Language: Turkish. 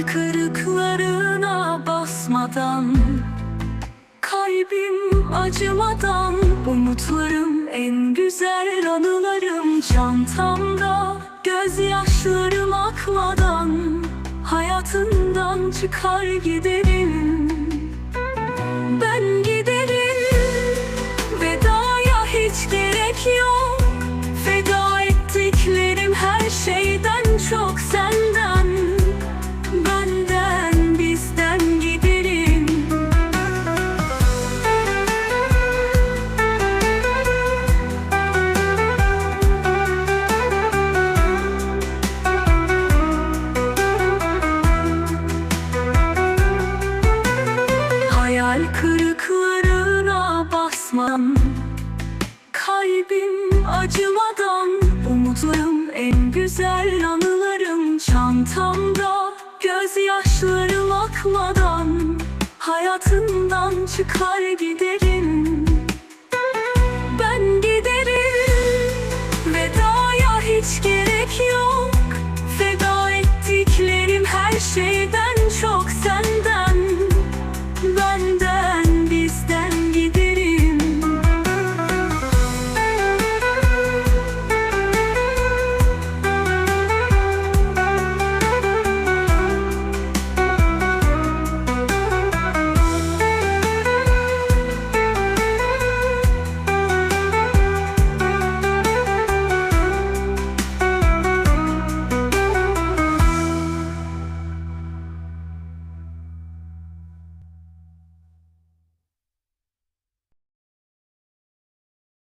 kırıklarına basmadan Kalbim acımadan Umutlarım en güzel anılarım Çantamda gözyaşlarım akmadan Hayatından çıkar giderim. Ben giderim Vedaya hiç gerek yok. Feda ettiklerim her şeyden kırıklarına basmam. Kalbim acımadan Umutlarım en güzel anılarım. Çantamda gözyaşlarım akmadan Hayatından çıkar giderim. Ben giderim Vedaya hiç gerek yok. Feda ettiklerim her şeyden